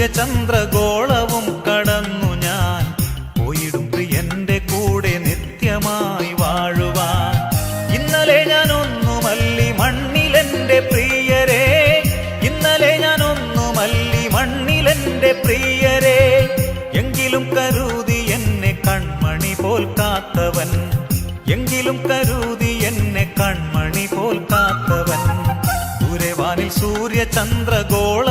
സൂര്യചന്ദ്രഗോളവും കടന്നു ഞാൻ. പോയിടും പ്രിയന്റെ കൂടെ നിത്യമായി വാഴുവാൻ. ഇന്നലെ ഞാൻ ഒന്നുമല്ലി മണ്ണിലെന്റെ പ്രിയരെ. ഇന്നലെ ഞാൻ ഒന്നുമല്ലി മണ്ണിലെന്റെ പ്രിയരെ. എങ്കിലും കരുതി എന്നെ കൺമണി പോൽ കാത്തവൻ. എങ്കിലും കരുതി എന്നെ കൺമണി പോൽ കാത്തവൻ. ദൂരവാനിൽ സൂര്യചന്ദ്രഗോളവും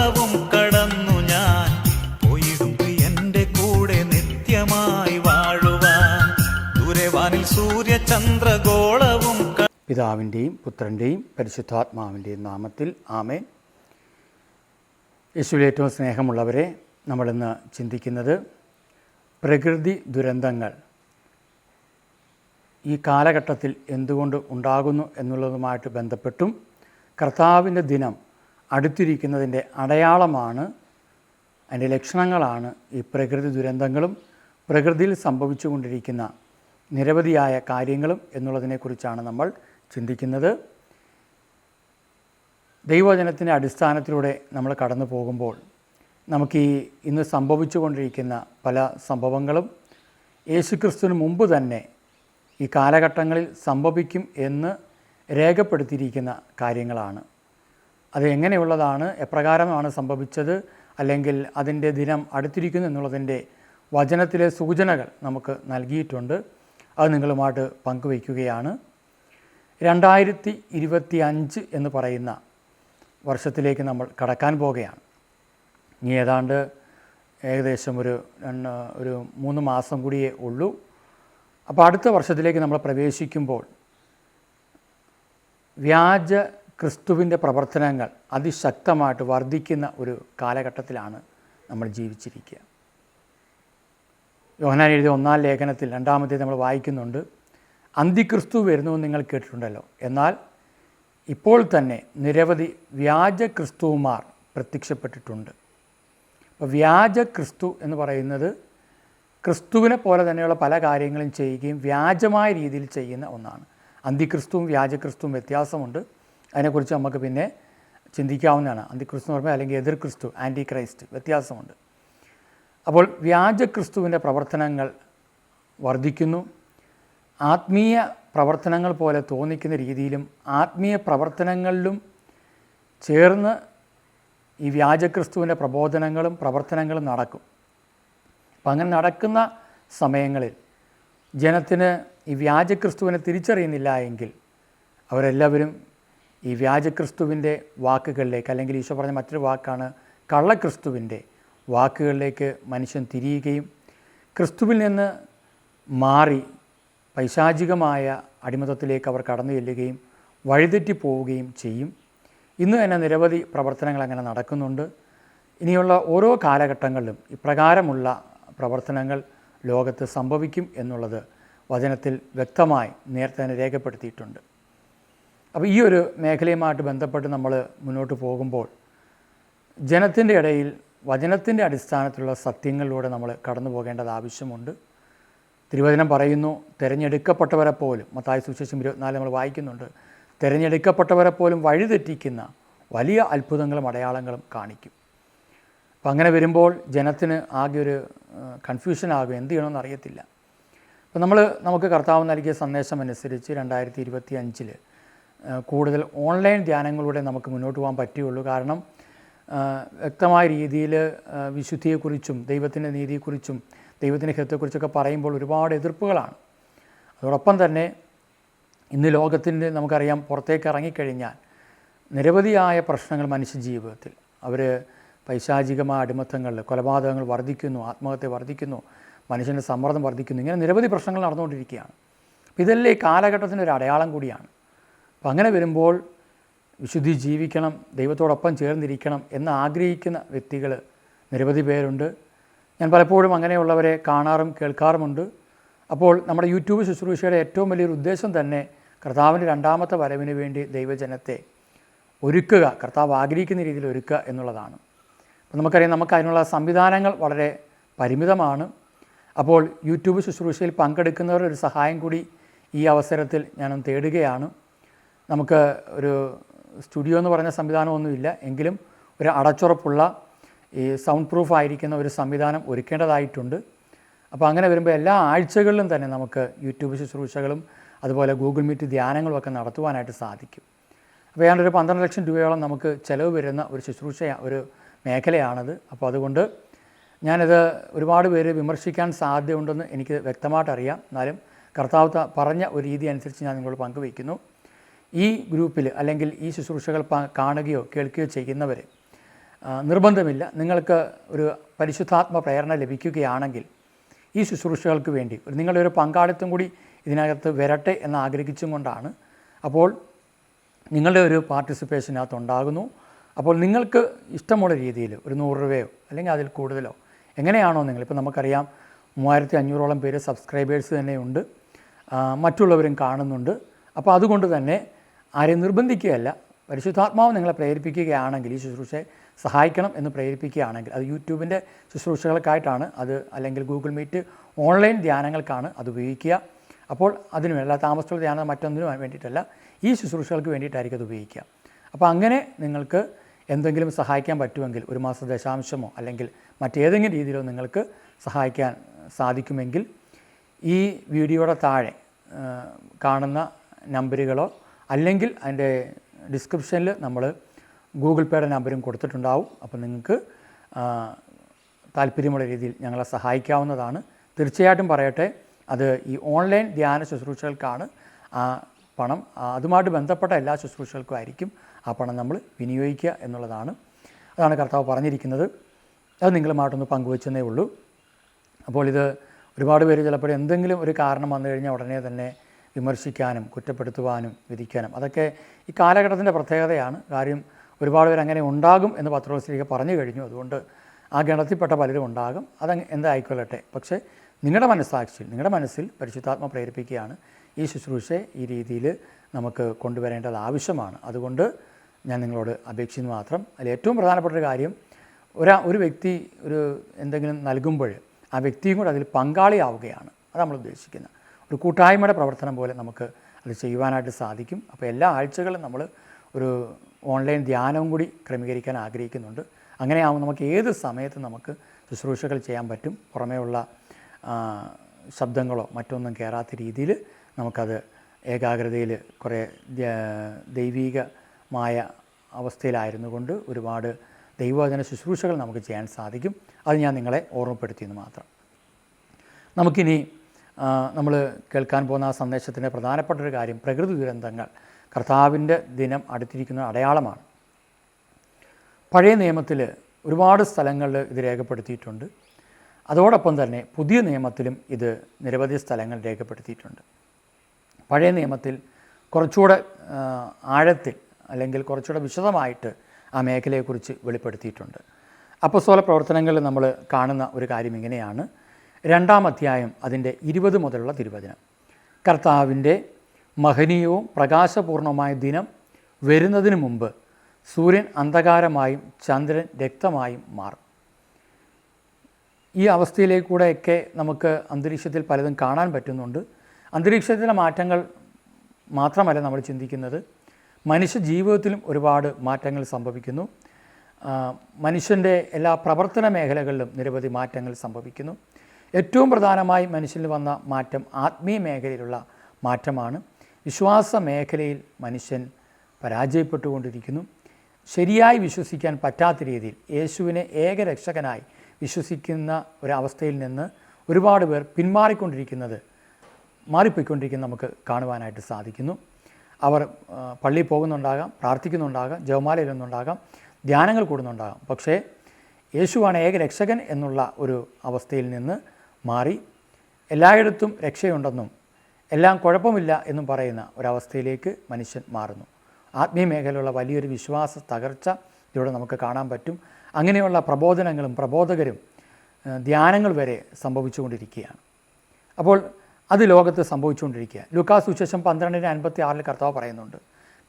പിതാവിന്റെയും പുത്രന്റെയും പരിശുദ്ധാത്മാവിന്റെയും നാമത്തിൽ ആമേൻ. യേശുവിൽ ഏറ്റവും സ്നേഹമുള്ളവരെ നമ്മളിന്ന് ചിന്തിക്കുന്നത് പ്രകൃതി ദുരന്തങ്ങൾ ഈ കാലഘട്ടത്തിൽ എന്തുകൊണ്ട് ഉണ്ടാകുന്നു എന്നുള്ളതുമായിട്ട് ബന്ധപ്പെട്ടും കർത്താവിന്റെ ദിനം അടുത്തിരിക്കുന്നതിന്റെ അടയാളമാണ് അതിന്റെ ലക്ഷണങ്ങളാണ് ഈ പ്രകൃതി ദുരന്തങ്ങളും പ്രകൃതിയിൽ സംഭവിച്ചുകൊണ്ടിരിക്കുന്ന നിരവധിയായ കാര്യങ്ങളും എന്നുള്ളതിനെക്കുറിച്ചാണ് നമ്മൾ ചിന്തിക്കുന്നത് ദൈവവചനത്തിന്റെ അടിസ്ഥാനത്തിലൂടെ നമ്മൾ കടന്നു പോകുമ്പോൾ നമുക്ക് ഈ ഇന്ന് സംഭവിച്ചുകൊണ്ടിരിക്കുന്ന പല സംഭവങ്ങളും യേശുക്രിസ്തുവിന് മുമ്പ് തന്നെ ഈ കാലഘട്ടങ്ങളിൽ സംഭവിക്കും എന്ന് രേഖപ്പെടുത്തിയിരിക്കുന്ന കാര്യങ്ങളാണ്. അത് എങ്ങനെയുള്ളതാണ് എപ്രകാരമാണ് സംഭവിച്ചത് അല്ലെങ്കിൽ അതിന്റെ ദിനം അടുത്തിരിക്കുന്നു എന്നുള്ളതിന്റെ വചനത്തിലെ സൂചനകൾ നമുക്ക് നൽകിയിട്ടുണ്ട്. അത് നിങ്ങളുമായിട്ട് പങ്കുവയ്ക്കുകയാണ്. രണ്ടായിരത്തി ഇരുപത്തി അഞ്ച് എന്ന് പറയുന്ന വർഷത്തിലേക്ക് നമ്മൾ കടക്കാൻ പോകുകയാണ് ഇനി ഏതാണ്ട് ഏകദേശം ഒരു ഒരു മൂന്ന് മാസം കൂടിയേ ഉള്ളൂ. അപ്പോൾ അടുത്ത വർഷത്തിലേക്ക് നമ്മൾ പ്രവേശിക്കുമ്പോൾ വ്യാജ ക്രിസ്തുവിന്റെ പ്രവർത്തനങ്ങൾ അതിശക്തമായിട്ട് വർദ്ധിക്കുന്ന ഒരു കാലഘട്ടത്തിലാണ് നമ്മൾ ജീവിച്ചിരിക്കുക. യോഹനാൻ എഴുതിയ ഒന്നാം ലേഖനത്തിൽ രണ്ടാമത്തെ നമ്മൾ വായിക്കുന്നുണ്ട്. അന്തിക്രിസ്തു വരുന്നുവെന്ന് നിങ്ങൾ കേട്ടിട്ടുണ്ടല്ലോ. എന്നാൽ ഇപ്പോൾ തന്നെ നിരവധി വ്യാജ ക്രിസ്തുവുമാർ പ്രത്യക്ഷപ്പെട്ടിട്ടുണ്ട്. അപ്പോൾ വ്യാജ ക്രിസ്തു എന്ന് പറയുന്നത് ക്രിസ്തുവിനെ പോലെ തന്നെയുള്ള പല കാര്യങ്ങളും ചെയ്യുകയും വ്യാജമായ രീതിയിൽ ചെയ്യുന്ന ഒന്നാണ്. അന്തിക്രിസ്തുവും വ്യാജക്രിസ്തുവും വ്യത്യാസമുണ്ട്. അതിനെക്കുറിച്ച് നമുക്ക് പിന്നെ ചിന്തിക്കാവുന്നതാണ്. അന്തിക്രിസ്തു എന്ന് പറയുമ്പോൾ അല്ലെങ്കിൽ എതിർ ക്രിസ്തു ആന്റി ക്രൈസ്റ്റ് വ്യത്യാസമുണ്ട്. അപ്പോൾ വ്യാജക്രിസ്തുവിന്റെ പ്രവർത്തനങ്ങൾ വർദ്ധിക്കുന്നു. ആത്മീയ പ്രവർത്തനങ്ങൾ പോലെ തോന്നിക്കുന്ന രീതിയിലും ആത്മീയ പ്രവർത്തനങ്ങളിലും ചേർന്ന് ഈ വ്യാജക്രിസ്തുവിന്റെ പ്രബോധനങ്ങളും പ്രവർത്തനങ്ങളും നടക്കും. അപ്പം അങ്ങനെ നടക്കുന്ന സമയങ്ങളിൽ ജനത്തിന് ഈ വ്യാജക്രിസ്തുവിനെ തിരിച്ചറിയുന്നില്ല എങ്കിൽ അവരെല്ലാവരും ഈ വ്യാജക്രിസ്തുവിന്റെ വാക്കുകളിലേക്ക് അല്ലെങ്കിൽ ഈശോ പറഞ്ഞ മറ്റൊരു വാക്കാണ് കള്ളക്രിസ്തുവിന്റെ വാക്കുകളിലേക്ക് മനുഷ്യൻ തിരിയുകയും ക്രിസ്തുവിൽ നിന്ന് മാറി പൈശാചികമായ അടിമത്തത്തിലേക്ക് അവർ കടന്നു ചെല്ലുകയും വഴിതെറ്റി പോവുകയും ചെയ്യും. ഇന്ന് തന്നെ നിരവധി പ്രവർത്തനങ്ങൾ അങ്ങനെ നടക്കുന്നുണ്ട്. ഇനിയുള്ള ഓരോ കാലഘട്ടങ്ങളിലും ഇപ്രകാരമുള്ള പ്രവർത്തനങ്ങൾ ലോകത്ത് സംഭവിക്കും എന്നുള്ളത് വചനത്തിൽ വ്യക്തമായി നേരത്തെ തന്നെ രേഖപ്പെടുത്തിയിട്ടുണ്ട്. അപ്പോൾ ഈ ഒരു മേഖലയുമായിട്ട് ബന്ധപ്പെട്ട് നമ്മൾ മുന്നോട്ട് പോകുമ്പോൾ ജനത്തിന്റെ ഇടയിൽ വചനത്തിന്റെ അടിസ്ഥാനത്തിലുള്ള സത്യങ്ങളിലൂടെ നമ്മൾ കടന്നു പോകേണ്ടത് ആവശ്യമുണ്ട്. തിരുവചനം പറയുന്നു തിരഞ്ഞെടുക്കപ്പെട്ടവരെ പോലും മത്തായ സുശേഷം ഇരുപത്തിനാല് നമ്മൾ വായിക്കുന്നുണ്ട് തിരഞ്ഞെടുക്കപ്പെട്ടവരെ പോലും വഴിതെറ്റിക്കുന്ന വലിയ അത്ഭുതങ്ങളും അടയാളങ്ങളും കാണിക്കും. അപ്പം അങ്ങനെ വരുമ്പോൾ ജനത്തിന് ആകെ ഒരു കൺഫ്യൂഷൻ ആകും എന്ത് ചെയ്യണമെന്ന് അറിയത്തില്ല. അപ്പം നമ്മൾ നമുക്ക് കർത്താവ് നൽകിയ സന്ദേശം അനുസരിച്ച് രണ്ടായിരത്തി ഇരുപത്തി അഞ്ചിൽ കൂടുതൽ ഓൺലൈൻ ധ്യാനങ്ങളിലൂടെ നമുക്ക് മുന്നോട്ട് പോകാൻ പറ്റുകയുള്ളൂ. കാരണം വ്യക്തമായ രീതിയിൽ വിശുദ്ധിയെക്കുറിച്ചും ദൈവത്തിന്റെ നീതിയെക്കുറിച്ചും ദൈവത്തിന്റെ ഹിതത്തെക്കുറിച്ചൊക്കെ പറയുമ്പോൾ ഒരുപാട് എതിർപ്പുകളാണ്. അതോടൊപ്പം തന്നെ ഇന്ന് ലോകത്തിന്റെ നമുക്കറിയാം പുറത്തേക്ക് ഇറങ്ങിക്കഴിഞ്ഞാൽ നിരവധിയായ പ്രശ്നങ്ങൾ മനുഷ്യ ജീവിതത്തിൽ അവർ പൈശാചികമായ അടിമത്തങ്ങൾ കൊലപാതകങ്ങൾ വർദ്ധിക്കുന്നു ആത്മഹത്യ വർദ്ധിക്കുന്നു മനുഷ്യന്റെ സമ്മർദ്ദം വർദ്ധിക്കുന്നു. ഇങ്ങനെ നിരവധി പ്രശ്നങ്ങൾ നടന്നുകൊണ്ടിരിക്കുകയാണ്. അപ്പോൾ ഇതെല്ലാം ഈ കാലഘട്ടത്തിന്റെ ഒരു അടയാളം കൂടിയാണ്. അപ്പം അങ്ങനെ വരുമ്പോൾ വിശുദ്ധി ജീവിക്കണം ദൈവത്തോടൊപ്പം ചേർന്നിരിക്കണം എന്ന് ആഗ്രഹിക്കുന്ന വ്യക്തികൾ നിരവധി പേരുണ്ട്. ഞാൻ പലപ്പോഴും അങ്ങനെയുള്ളവരെ കാണാറും കേൾക്കാറുമുണ്ട്. അപ്പോൾ നമ്മുടെ യൂട്യൂബ് ശുശ്രൂഷയുടെ ഏറ്റവും വലിയൊരു ഉദ്ദേശം തന്നെ കർത്താവിന്റെ രണ്ടാമത്തെ വരവിന് വേണ്ടി ദൈവജനത്തെ ഒരുക്കുക കർത്താവ് ആഗ്രഹിക്കുന്ന രീതിയിൽ ഒരുക്കുക എന്നുള്ളതാണ്. അപ്പോൾ നമുക്കറിയാം നമുക്ക് അതിനുള്ള സംവിധാനങ്ങൾ വളരെ പരിമിതമാണ്. അപ്പോൾ യൂട്യൂബ് ശുശ്രൂഷയിൽ പങ്കെടുക്കുന്നവരുടെ ഒരു സഹായം കൂടി ഈ അവസരത്തിൽ ഞാനൊന്ന് തേടുകയാണ്. നമുക്ക് ഒരു സ്റ്റുഡിയോ എന്ന് പറഞ്ഞ സംവിധാനമൊന്നുമില്ല. എങ്കിലും ഒരു അടച്ചുറപ്പുള്ള ഈ സൗണ്ട് പ്രൂഫ് ആയിരിക്കുന്ന ഒരു സംവിധാനം ഒരുക്കേണ്ടതായിട്ടുണ്ട്. അപ്പോൾ അങ്ങനെ വരുമ്പോൾ എല്ലാ ആഴ്ചകളിലും തന്നെ നമുക്ക് യൂട്യൂബ് ശുശ്രൂഷകളും അതുപോലെ ഗൂഗിൾ മീറ്റ് ധ്യാനങ്ങളും ഒക്കെ നടത്തുവാനായിട്ട് സാധിക്കും. അപ്പോൾ ഏതാണ്ട് ഒരു പന്ത്രണ്ട് ലക്ഷം രൂപയോളം നമുക്ക് ചിലവ് വരുന്ന ഒരു ശുശ്രൂഷ ഒരു മേഖലയാണത്. അപ്പോൾ അതുകൊണ്ട് ഞാനിത് ഒരുപാട് പേര് വിമർശിക്കാൻ സാധ്യതയുണ്ടെന്ന് എനിക്ക് വ്യക്തമായിട്ടറിയാം എന്നാലും കർത്താവ് പറഞ്ഞ ഒരു രീതി അനുസരിച്ച് ഞാൻ നിങ്ങളോട് പങ്കുവയ്ക്കുന്നു. ഈ ഗ്രൂപ്പിൽ അല്ലെങ്കിൽ ഈ ശുശ്രൂഷകൾ കാണുകയോ കേൾക്കുകയോ ചെയ്യുന്നവർ നിർബന്ധമില്ല. നിങ്ങൾക്ക് ഒരു പരിശുദ്ധാത്മ പ്രേരണ ലഭിക്കുകയാണെങ്കിൽ ഈ ശുശ്രൂഷകൾക്ക് വേണ്ടി നിങ്ങളുടെ ഒരു പങ്കാളിത്തം കൂടി ഇതിനകത്ത് വരട്ടെ എന്ന് ആഗ്രഹിച്ചും കൊണ്ടാണ്. അപ്പോൾ നിങ്ങളുടെ ഒരു പാർട്ടിസിപ്പേഷൻ ഉണ്ടാകുന്നു. അപ്പോൾ നിങ്ങൾക്ക് ഇഷ്ടമുള്ള രീതിയിൽ ഒരു നൂറ് രൂപയോ അല്ലെങ്കിൽ അതിൽ കൂടുതലോ എങ്ങനെയാണോ നിങ്ങൾ ഇപ്പോൾ നമുക്കറിയാം മൂവായിരത്തി അഞ്ഞൂറോളം പേര് സബ്സ്ക്രൈബേഴ്സ് തന്നെയുണ്ട്. മറ്റുള്ളവരും കാണുന്നുണ്ട്. അപ്പോൾ അതുകൊണ്ട് തന്നെ ആരെയും നിർബന്ധിക്കുകയല്ല. പരിശുദ്ധാത്മാവ് നിങ്ങളെ പ്രേരിപ്പിക്കുകയാണെങ്കിൽ ഈ ശുശ്രൂഷയെ സഹായിക്കണം എന്ന് പ്രേരിപ്പിക്കുകയാണെങ്കിൽ അത് യൂട്യൂബിന്റെ ശുശ്രൂഷകൾക്കായിട്ടാണ് അത് അല്ലെങ്കിൽ ഗൂഗിൾ മീറ്റ് ഓൺലൈൻ ധ്യാനങ്ങൾക്കാണ് അത് ഉപയോഗിക്കുക. അപ്പോൾ അതിന് വേണ്ട താമസമുള്ള ധ്യാനം മറ്റൊന്നിനും വേണ്ടിയിട്ടല്ല ഈ ശുശ്രൂഷകൾക്ക് വേണ്ടിയിട്ടായിരിക്കും അത് ഉപയോഗിക്കുക. അപ്പോൾ അങ്ങനെ നിങ്ങൾക്ക് എന്തെങ്കിലും സഹായിക്കാൻ പറ്റുമെങ്കിൽ ഒരു മാസ ദശാംശമോ അല്ലെങ്കിൽ മറ്റേതെങ്കിലും രീതിയിലോ നിങ്ങൾക്ക് സഹായിക്കാൻ സാധിക്കുമെങ്കിൽ ഈ വീഡിയോയുടെ താഴെ കാണുന്ന നമ്പറുകളോ അല്ലെങ്കിൽ അതിന്റെ ഡിസ്ക്രിപ്ഷനിൽ നമ്മൾ ഗൂഗിൾ പേയുടെ നമ്പരും കൊടുത്തിട്ടുണ്ടാവും. അപ്പോൾ നിങ്ങൾക്ക് താല്പര്യമുള്ള രീതിയിൽ ഞങ്ങളെ സഹായിക്കാവുന്നതാണ്. തീർച്ചയായിട്ടും പറയട്ടെ അത് ഈ ഓൺലൈൻ ധ്യാന ശുശ്രൂഷകൾക്കാണ് ആ പണം അതുമായിട്ട് ബന്ധപ്പെട്ട എല്ലാ ശുശ്രൂഷകൾക്കും ആയിരിക്കും ആ പണം നമ്മൾ വിനിയോഗിക്കുക എന്നുള്ളതാണ്. അതാണ് കർത്താവ് പറഞ്ഞിരിക്കുന്നത്. അത് നിങ്ങളുമായിട്ടൊന്ന് പങ്കുവെച്ചെന്നേ ഉള്ളൂ. അപ്പോൾ ഇത് ഒരുപാട് പേര് ചിലപ്പോൾ എന്തെങ്കിലും ഒരു കാരണം വന്നു കഴിഞ്ഞാൽ ഉടനെ തന്നെ വിമർശിക്കാനും കുറ്റപ്പെടുത്തുവാനും വിധിക്കാനും. അതൊക്കെ ഈ കാലഘട്ടത്തിന്റെ പ്രത്യേകതയാണ്. കാര്യം ഒരുപാട് പേർ അങ്ങനെ ഉണ്ടാകും എന്ന് പത്രോസ്ലിക പറഞ്ഞു കഴിഞ്ഞു. അതുകൊണ്ട് ആ ഗണത്തിൽപ്പെട്ട പലരും ഉണ്ടാകും. അത് എന്തായിക്കൊള്ളട്ടെ. പക്ഷേ നിങ്ങളുടെ മനസ്സാക്ഷിയിൽ നിങ്ങളുടെ മനസ്സിൽ പരിശുദ്ധാത്മ പ്രേരിപ്പിക്കുകയാണ്. ഈ ശുശ്രൂഷയെ ഈ രീതിയിൽ നമുക്ക് കൊണ്ടുവരേണ്ടത് ആവശ്യമാണ്. അതുകൊണ്ട് ഞാൻ നിങ്ങളോട് അപേക്ഷിക്കുന്നു മാത്രം. അതിൽ ഏറ്റവും പ്രധാനപ്പെട്ട ഒരു കാര്യം ഒരാ ഒരു വ്യക്തി ഒരു എന്തെങ്കിലും നൽകുമ്പോൾ ആ വ്യക്തിയും കൂടെ അതിൽ പങ്കാളിയാവുകയാണ്. അത് നമ്മൾ ഉദ്ദേശിക്കുന്നത്. ഒരു കൂട്ടായ്മയുടെ പ്രവർത്തനം പോലെ നമുക്ക് അത് ചെയ്യുവാനായിട്ട് സാധിക്കും. അപ്പോൾ എല്ലാ ആഴ്ചകളും നമ്മൾ ഒരു ഓൺലൈൻ ധ്യാനവും കൂടി ക്രമീകരിക്കാൻ ആഗ്രഹിക്കുന്നുണ്ട്. അങ്ങനെയാകുമ്പോൾ നമുക്ക് ഏത് സമയത്തും നമുക്ക് ശുശ്രൂഷകൾ ചെയ്യാൻ പറ്റും. പുറമേയുള്ള ശബ്ദങ്ങളോ മറ്റൊന്നും കയറാത്ത രീതിയിൽ നമുക്കത് ഏകാഗ്രതയിൽ കുറേ ദൈവീകമായ അവസ്ഥയിലായിരുന്നു കൊണ്ട് ഒരുപാട് ദൈവവചന ശുശ്രൂഷകൾ നമുക്ക് ചെയ്യാൻ സാധിക്കും. അത് ഞാൻ നിങ്ങളെ ഓർമ്മപ്പെടുത്തിയെന്ന് മാത്രം. നമുക്കിനി നമ്മൾ കേൾക്കാൻ പോകുന്ന ആ സന്ദേശത്തിന്റെ പ്രധാനപ്പെട്ട ഒരു കാര്യം പ്രകൃതി ദുരന്തങ്ങൾ. കർത്താവിന്റെ ദിനം അടുത്തിരിക്കുന്ന അടയാളമാണ്. പഴയ നിയമത്തിൽ ഒരുപാട് സ്ഥലങ്ങളിൽ ഇത് രേഖപ്പെടുത്തിയിട്ടുണ്ട്. അതോടൊപ്പം തന്നെ പുതിയ നിയമത്തിലും ഇത് നിരവധി സ്ഥലങ്ങൾ രേഖപ്പെടുത്തിയിട്ടുണ്ട്. പഴയ നിയമത്തിൽ കുറച്ചുകൂടെ ആഴത്തിൽ അല്ലെങ്കിൽ കുറച്ചുകൂടെ വിശദമായിട്ട് ആ മേഖലയെക്കുറിച്ച് വെളിപ്പെടുത്തിയിട്ടുണ്ട്. അപ്പസ്തോല പ്രവർത്തനങ്ങളിൽ നമ്മൾ കാണുന്ന ഒരു കാര്യം ഇങ്ങനെയാണ്. രണ്ടാം അധ്യായം അതിന്റെ ഇരുപത് മുതലുള്ള തിരുവചനം. കർത്താവിന്റെ മഹനീയവും പ്രകാശപൂർണമായ ദിനം വരുന്നതിന് മുമ്പ് സൂര്യൻ അന്ധകാരമായും ചന്ദ്രൻ രക്തമായും മാറും. ഈ അവസ്ഥയിലേക്കൂടെയൊക്കെ നമുക്ക് അന്തരീക്ഷത്തിൽ പലതും കാണാൻ പറ്റുന്നുണ്ട്. അന്തരീക്ഷത്തിലെ മാറ്റങ്ങൾ മാത്രമല്ല നമ്മൾ ചിന്തിക്കുന്നത്. മനുഷ്യ ജീവിതത്തിലും ഒരുപാട് മാറ്റങ്ങൾ സംഭവിക്കുന്നു. മനുഷ്യന്റെ എല്ലാ പ്രവർത്തന മേഖലകളിലും നിരവധി മാറ്റങ്ങൾ സംഭവിക്കുന്നു. ഏറ്റവും പ്രധാനമായി മനുഷ്യനിൽ വന്ന മാറ്റം ആത്മീയ മേഖലയിലുള്ള മാറ്റമാണ്. വിശ്വാസ മേഖലയിൽ മനുഷ്യൻ പരാജയപ്പെട്ടുകൊണ്ടിരിക്കുന്നു. ശരിയായി വിശ്വസിക്കാൻ പറ്റാത്ത രീതിയിൽ യേശുവിനെ ഏകരക്ഷകനായി വിശ്വസിക്കുന്ന ഒരവസ്ഥയിൽ നിന്ന് ഒരുപാട് പേർ പിന്മാറിക്കൊണ്ടിരിക്കുന്നത് മാറിപ്പോയിക്കൊണ്ടിരിക്കുന്നത് നമുക്ക് കാണുവാനായിട്ട് സാധിക്കുന്നു. അവർ പള്ളിയിൽ പോകുന്നുണ്ടാകാം പ്രാർത്ഥിക്കുന്നുണ്ടാകാം ജവമാലയിലൊന്നുണ്ടാകാം ധ്യാനങ്ങൾ കൂടുന്നുണ്ടാകാം. പക്ഷേ യേശുവാണ് ഏക രക്ഷകൻ എന്നുള്ള ഒരു അവസ്ഥയിൽ നിന്ന് മാറി. എല്ലായിടത്തും രക്ഷയുണ്ടെന്നും എല്ലാം കുഴപ്പമില്ല എന്നും പറയുന്ന ഒരവസ്ഥയിലേക്ക് മനുഷ്യൻ മാറുന്നു. ആത്മീയ മേഖലയിലുള്ള വലിയൊരു വിശ്വാസ തകർച്ച ഇതിലൂടെ നമുക്ക് കാണാൻ പറ്റും. അങ്ങനെയുള്ള പ്രബോധനങ്ങളും പ്രബോധകരും ധ്യാനങ്ങൾ വരെ സംഭവിച്ചുകൊണ്ടിരിക്കുകയാണ്. അപ്പോൾ അത് ലോകത്ത് സംഭവിച്ചുകൊണ്ടിരിക്കുക. ലുക്കാസ് സുശേഷം പന്ത്രണ്ടിന് അൻപത്തി ആറിൽ കർത്താവ് പറയുന്നുണ്ട്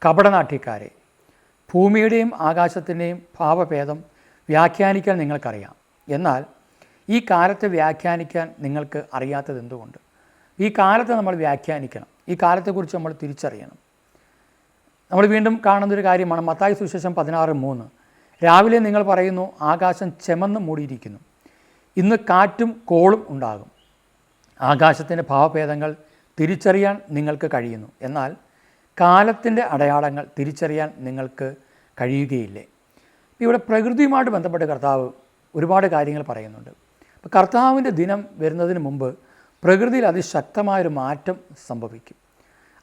കപടനാട്യക്കാരെ ഭൂമിയുടെയും ആകാശത്തിന്റെയും ഭാവഭേദം വ്യാഖ്യാനിക്കാൻ നിങ്ങൾക്കറിയാം. എന്നാൽ ഈ കാലത്തെ വ്യാഖ്യാനിക്കാൻ നിങ്ങൾക്ക് അറിയാത്തത് എന്തുകൊണ്ട്? ഈ കാലത്തെ നമ്മൾ വ്യാഖ്യാനിക്കണം. ഈ കാലത്തെക്കുറിച്ച് നമ്മൾ തിരിച്ചറിയണം. നമ്മൾ വീണ്ടും കാണുന്നൊരു കാര്യമാണ് മത്തായി സുശേഷം പതിനാറ് മൂന്ന്. രാവിലെ നിങ്ങൾ പറയുന്നു ആകാശം ചെമന്ന് മൂടിയിരിക്കുന്നു. ഇന്ന് കാറ്റും കോളും ഉണ്ടാകും. ആകാശത്തിന്റെ ഭാവഭേദങ്ങൾ തിരിച്ചറിയാൻ നിങ്ങൾക്ക് കഴിയുന്നു. എന്നാൽ കാലത്തിന്റെ അടയാളങ്ങൾ തിരിച്ചറിയാൻ നിങ്ങൾക്ക് കഴിയുകയില്ലേ? ഇവിടെ പ്രകൃതിയുമായിട്ട് ബന്ധപ്പെട്ട് കർത്താവ് ഒരുപാട് കാര്യങ്ങൾ പറയുന്നുണ്ട്. അപ്പോൾ കർത്താവിന്റെ ദിനം വരുന്നതിന് മുമ്പ് പ്രകൃതിയിൽ അതിശക്തമായൊരു മാറ്റം സംഭവിക്കും.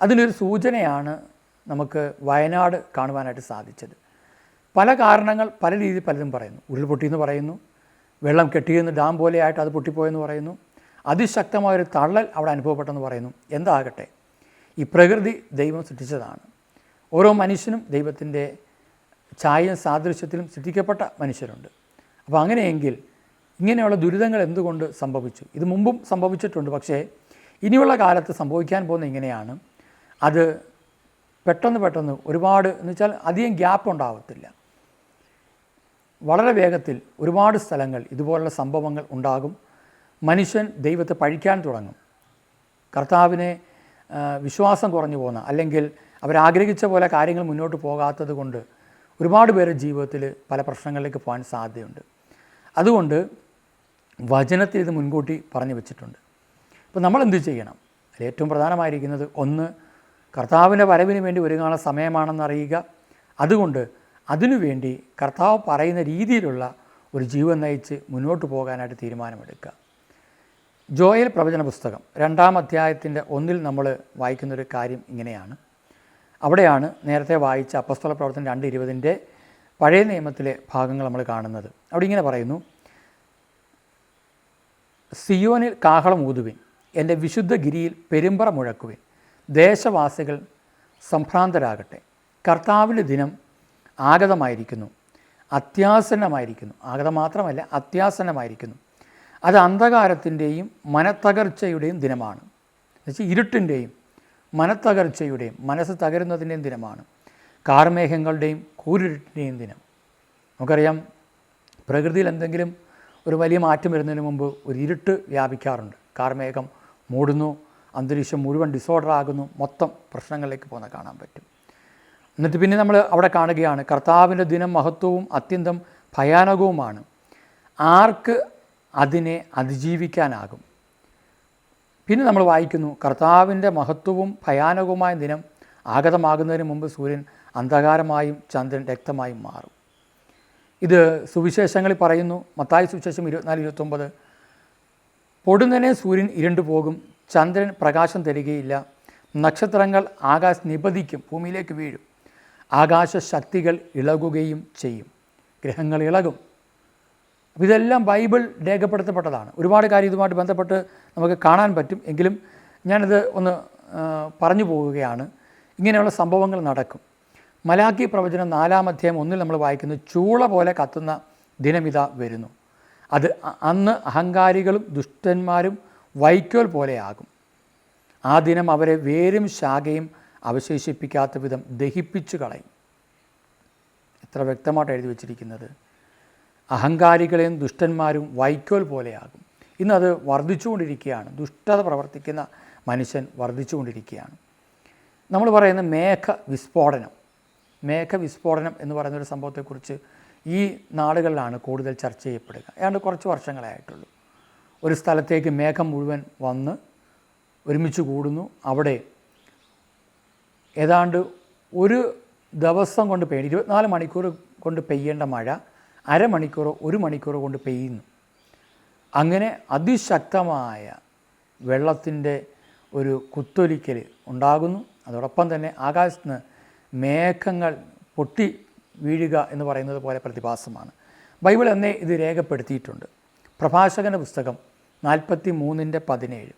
അതിനൊരു സൂചനയാണ് നമുക്ക് വയനാട് കാണുവാനായിട്ട് സാധിച്ചത്. പല കാരണങ്ങൾ പല രീതിയിൽ പലതും പറയുന്നു. ഉരുൾപൊട്ടിയെന്ന് പറയുന്നു. വെള്ളം കെട്ടിയെന്ന് ഡാം പോലെയായിട്ട് അത് പൊട്ടിപ്പോയെന്ന് പറയുന്നു. അതിശക്തമായൊരു തള്ളൽ അവിടെ അനുഭവപ്പെട്ടെന്ന് പറയുന്നു. എന്താകട്ടെ? ഈ പ്രകൃതി ദൈവം സൃഷ്ടിച്ചതാണ്. ഓരോ മനുഷ്യനും ദൈവത്തിന്റെ ഛായയും സാദൃശ്യത്തിലും സൃഷ്ടിക്കപ്പെട്ട മനുഷ്യരുണ്ട്. അപ്പോൾ അങ്ങനെയെങ്കിൽ ഇങ്ങനെയുള്ള ദുരിതങ്ങൾ എന്തുകൊണ്ട് സംഭവിച്ചു? ഇത് മുമ്പും സംഭവിച്ചിട്ടുണ്ട്. പക്ഷേ ഇനിയുള്ള കാലത്ത് സംഭവിക്കാൻ പോകുന്ന ഇങ്ങനെയാണ്. അത് പെട്ടെന്ന് പെട്ടെന്ന് ഒരുപാട് എന്ന് വെച്ചാൽ അധികം ഗ്യാപ്പ് ഉണ്ടാവത്തില്ല. വളരെ വേഗത്തിൽ ഒരുപാട് സ്ഥലങ്ങൾ ഇതുപോലുള്ള സംഭവങ്ങൾ ഉണ്ടാകും. മനുഷ്യൻ ദൈവത്തെ പഴിക്കാൻ തുടങ്ങും. കർത്താവിനെ വിശ്വാസം കുറഞ്ഞു പോകുന്ന അല്ലെങ്കിൽ അവരാഗ്രഹിച്ച പോലെ കാര്യങ്ങൾ മുന്നോട്ട് പോകാത്തത് കൊണ്ട് ഒരുപാട് പേരുടെ ജീവിതത്തിൽ പല പ്രശ്നങ്ങളിലേക്ക് പോകാൻ സാധ്യതയുണ്ട്. അതുകൊണ്ട് വചനത്തിൽ ഇത് മുൻകൂട്ടി പറഞ്ഞു വെച്ചിട്ടുണ്ട്. അപ്പോൾ നമ്മൾ എന്ത് ചെയ്യണം? അതിൽ ഏറ്റവും പ്രധാനമായിരിക്കുന്നത് ഒന്ന് കർത്താവിന്റെ വരവിന് വേണ്ടി ഒരുങ്ങാനുള്ള സമയമാണെന്ന് അറിയുക. അതുകൊണ്ട് അതിനുവേണ്ടി കർത്താവ് പറയുന്ന രീതിയിലുള്ള ഒരു ജീവൻ നയിച്ച് മുന്നോട്ട് പോകാനായിട്ട് തീരുമാനമെടുക്കുക. ജോയൽ പ്രവചന പുസ്തകം രണ്ടാം അധ്യായത്തിന്റെ ഒന്നിൽ നമ്മൾ വായിക്കുന്നൊരു കാര്യം ഇങ്ങനെയാണ്. അവിടെയാണ് നേരത്തെ വായിച്ച അപ്പസ്തല പ്രവർത്തനം രണ്ട് ഇരുപതിന്റെ പഴയ നിയമത്തിലെ ഭാഗങ്ങൾ നമ്മൾ കാണുന്നത്. അവിടെ ഇങ്ങനെ പറയുന്നു സിയോനിൽ കാഹളം ഊതുവിൻ. എന്റെ വിശുദ്ധ ഗിരിയിൽ പെരുമ്പറ മുഴക്കുവിൻ. ദേശവാസികൾ സംഭ്രാന്തരാകട്ടെ. കർത്താവിന്റെ ദിനം ആഗതമായിരിക്കുന്നു. അത്യാസന്നമായിരിക്കുന്നു. ആഗതം മാത്രമല്ല അത്യാസന്നമായിരിക്കുന്നു. അത് അന്ധകാരത്തിന്റെയും മനത്തകർച്ചയുടെയും ദിനമാണ്. എന്നുവെച്ചാൽ ഇരുട്ടിന്റെയും മനത്തകർച്ചയുടെയും മനസ്സ് തകരുന്നതിന്റെയും ദിനമാണ്. കാർമേഘങ്ങളുടെയും കൂരിരുട്ടിന്റെയും ദിനം. നമുക്കറിയാം പ്രകൃതിയിൽ എന്തെങ്കിലും ഒരു വലിയ മാറ്റം വരുന്നതിന് മുമ്പ് ഒരു ഇരുട്ട് വ്യാപിക്കാറുണ്ട്. കാർമേഘം മൂടുന്നു അന്തരീക്ഷം മുഴുവൻ ഡിസോർഡർ ആകുന്നു മൊത്തം പ്രശ്നങ്ങളിലേക്ക് പോകുന്ന കാണാൻ പറ്റും. എന്നിട്ട് പിന്നെ നമ്മൾ അവിടെ കാണുകയാണ് കർത്താവിന്റെ ദിനം മഹത്വവും അത്യന്തം ഭയാനകവുമാണ്. ആർക്ക് അതിനെ അതിജീവിക്കാനാകും? പിന്നെ നമ്മൾ വായിക്കുന്നു കർത്താവിന്റെ മഹത്വവും ഭയാനകവുമായ ദിനം ആഗതമാകുന്നതിന് മുമ്പ് സൂര്യൻ അന്ധകാരമായും ചന്ദ്രൻ രക്തമായും മാറും. ഇത് സുവിശേഷങ്ങളിൽ പറയുന്നു. മത്തായ സുവിശേഷം ഇരുപത്തിനാല് ഇരുപത്തൊമ്പത്. പൊടുന്നനെ സൂര്യൻ ഇരുണ്ടു പോകും ചന്ദ്രൻ പ്രകാശം തരികയില്ല. നക്ഷത്രങ്ങൾ ആകാശ നിപതിക്കും ഭൂമിയിലേക്ക് വീഴും. ആകാശ ശക്തികൾ ഇളകുകയും ചെയ്യും. ഗ്രഹങ്ങൾ ഇളകും. ഇതെല്ലാം ബൈബിൾ രേഖപ്പെടുത്തപ്പെട്ടതാണ്. ഒരുപാട് കാര്യം ഇതുമായിട്ട് ബന്ധപ്പെട്ട് നമുക്ക് കാണാൻ പറ്റും. എങ്കിലും ഞാനിത് ഒന്ന് പറഞ്ഞു പോവുകയാണ്. ഇങ്ങനെയുള്ള സംഭവങ്ങൾ നടക്കും. മലാക്കി പ്രവചനം നാലാം അധ്യായം ഒന്നിൽ നമ്മൾ വായിക്കുന്നു ചൂള പോലെ കത്തുന്ന ദിനമിത വരുന്നു. അത് അന്ന് അഹങ്കാരികളും ദുഷ്ടന്മാരും വൈക്കോൽ പോലെയാകും. ആ ദിനം അവരെ വേരും ശാഖയും അവശേഷിപ്പിക്കാത്ത വിധം ദഹിപ്പിച്ചു കളയും. എത്ര വ്യക്തമായിട്ട് എഴുതി വച്ചിരിക്കുന്നത്. അഹങ്കാരികളെയും ദുഷ്ടന്മാരും വൈക്കോൽ പോലെയാകും. ഇന്നത് വർദ്ധിച്ചുകൊണ്ടിരിക്കുകയാണ്. ദുഷ്ടത പ്രവർത്തിക്കുന്ന മനുഷ്യൻ വർദ്ധിച്ചുകൊണ്ടിരിക്കുകയാണ്. നമ്മൾ പറയുന്ന മേഘ വിസ്ഫോടനം. മേഘ വിസ്ഫോടനം എന്ന് പറയുന്ന ഒരു സംഭവത്തെക്കുറിച്ച് ഈ നാടുകളിലാണ് കൂടുതൽ ചർച്ച ചെയ്യപ്പെടുക. ഏതാണ്ട് കുറച്ച് വർഷങ്ങളായിട്ടുള്ളൂ ഒരു സ്ഥലത്തേക്ക് മേഘം മുഴുവൻ വന്ന് ഒരുമിച്ച് കൂടുന്നു. അവിടെ ഏതാണ്ട് ഒരു ദിവസം കൊണ്ട് പെയ്യുന്നു. ഇരുപത്തിനാല് മണിക്കൂർ കൊണ്ട് പെയ്യേണ്ട മഴ അരമണിക്കൂറോ ഒരു മണിക്കൂർ കൊണ്ട് പെയ്യുന്നു. അങ്ങനെ അതിശക്തമായ വെള്ളത്തിന്റെ ഒരു കുത്തൊലിക്കൽ ഉണ്ടാകുന്നു. അതോടൊപ്പം തന്നെ ആകാശത്ത് നിന്ന് മേഘങ്ങൾ പൊട്ടി വീഴുക എന്ന് പറയുന്നത് പോലെ പ്രതിഭാസമാണ്. ബൈബിൾ എന്നെ ഇത് രേഖപ്പെടുത്തിയിട്ടുണ്ട്. പ്രഭാഷകന്റെ പുസ്തകം നാൽപ്പത്തി മൂന്നിന്റെ പതിനേഴ്.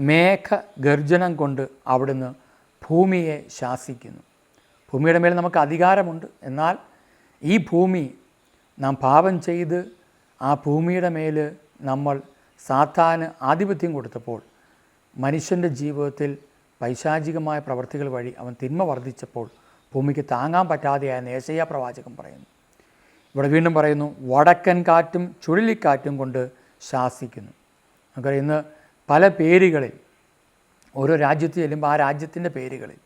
മേഘ ഗർജനം കൊണ്ട് അവിടുന്ന് ഭൂമിയെ ശാസിക്കുന്നു. ഭൂമിയുടെ മേൽ നമുക്ക് അധികാരമുണ്ട്. എന്നാൽ ഈ ഭൂമി നാം പാപം ചെയ്ത് ആ ഭൂമിയുടെ മേൽ നമ്മൾ സാത്താന് ആധിപത്യം കൊടുത്തപ്പോൾ മനുഷ്യന്റെ ജീവിതത്തിൽ പൈശാചികമായ പ്രവർത്തികൾ വഴി അവൻ തിന്മ വർദ്ധിച്ചപ്പോൾ ഭൂമിക്ക് താങ്ങാൻ പറ്റാതെയായ നേശയ്യ പ്രവാചകൻ പറയുന്നു. ഇവിടെ വീണ്ടും പറയുന്നു വടക്കൻ കാറ്റും ചുഴലിക്കാറ്റും കൊണ്ട് ശാസിക്കുന്നു. നമുക്കറിയാം ഇന്ന് പല പേരുകളിൽ ഓരോ രാജ്യത്ത് ചെല്ലുമ്പോൾ ആ രാജ്യത്തിന്റെ പേരുകളിൽ